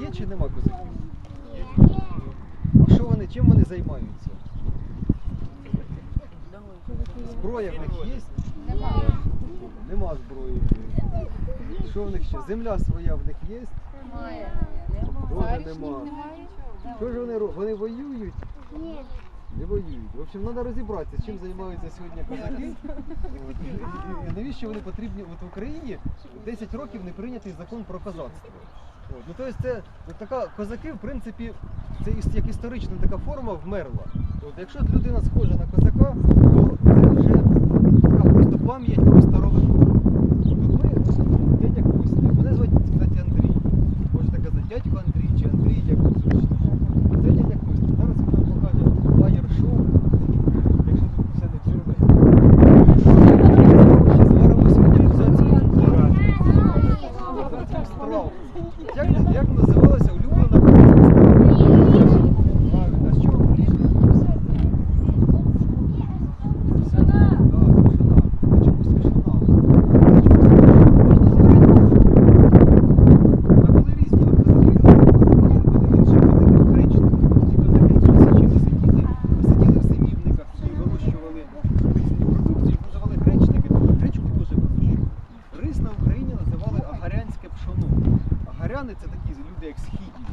є чи нема козаків? А що вони, чим вони займаються? Зброя в них є? Нема зброї. Що в них ще? Земля своя в них є? Тоже нема. Що ж вони роблять? Вони воюють? Ні. Не воюють. В общем, треба розібратися, чим займаються сьогодні козаки. От. І навіщо вони потрібні? От в Україні 10 років не прийнятий закон про козацтво. От. Ну, тобто це така козаки, в принципі, це як історична така форма вмерла. От, якщо людина схожа на козака, то це вже така просто пам'ять про старовину. От ми, дядя Костя, мене звати, кстати, Андрій. Можете казати, дядько Андрій чи Андрій, як вам зручно. Це дядя Костя. Зараз він нам покаже фаєр-шоу, якщо тут все не чорне. Ще зваримо сьогодні козацьку козацьку страву. Як, як називалася Агаряни це такі люди, як східні.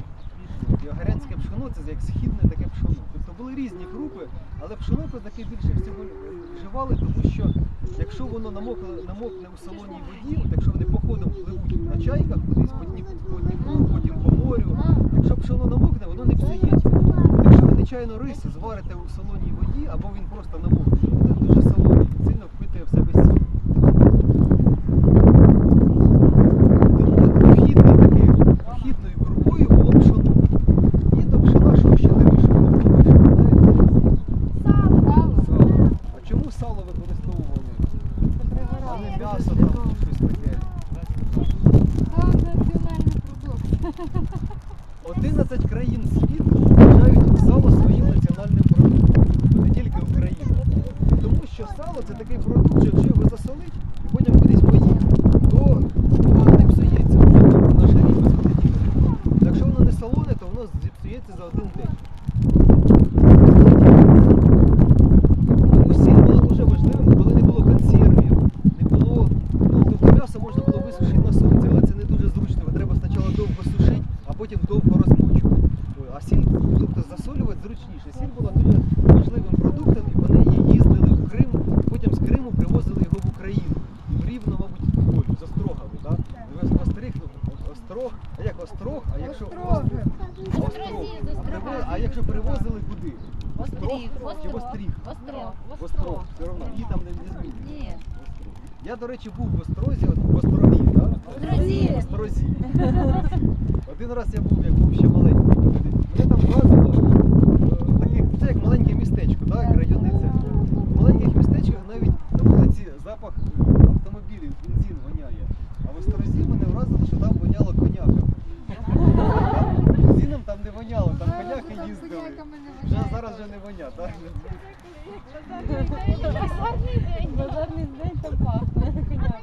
І агарянське пшоно це як східне таке пшоно. Тобто були різні групи, але пшоно козаки більше всього вживали, тому що якщо воно намокне, намокне у солоній воді, якщо вони походом пливуть на чайках кудись по Дніпру, потім по морю, якщо пшоно намокне, воно не псується. Якщо ви нечайно рис зварите у солоній воді, або він просто намокне, буде дуже солоний, сильно впитує в себе сіль. Тому похідною такою похідною крупою було пшоно. І до пшона що ще не вийшло? Сало. А чому сало використовували? А не м'ясо там щось таке. 11 країн світу вважають сало своїм національним продуктом, не тільки Україна. Тому що сало це такий продукт, що якщо його засолить і потім кудись поїхати, то воно не псується вже довго, наша ріба сходить. Якщо воно не солоне, то воно зіпсується за один день. Тому сіль була дуже важливим, коли не було консервів, не було. Ну, тобто м'ясо можна було висушити на сонці, але це не дуже зручно. Його треба спочатку довго сушити, а потім довго розмочувати. Ой, А сіль, тобто зручніше. Сіль була дуже важливим продуктом, і по неї їздили в Крим, потім з Криму привозили його в Україну. В Рівно, мабуть, ой, з Острогами, так? Да? Остриг, ну, Острог, а як Острог, а якщо Острог? Острог. А, а якщо привозили куди? Острог чи в Остріг? Острог. Острог, все одно, її там не, не змінюють. Ні. Я, до речі, був в Острозі, от в Острогі, так? Острозі. В Острозі. Один раз я був, як був ще маленький. Мене там вразило е, таких, це як маленьке містечко, так, як райониця. В маленьких містечках навіть на вулиці запах е, автомобілів, бензин воняє. А в Острозі мене вразило, що там воняло коняками. Там Бензином там не воняло, там Вже зараз вже не воня, так? Базарний день то пахне.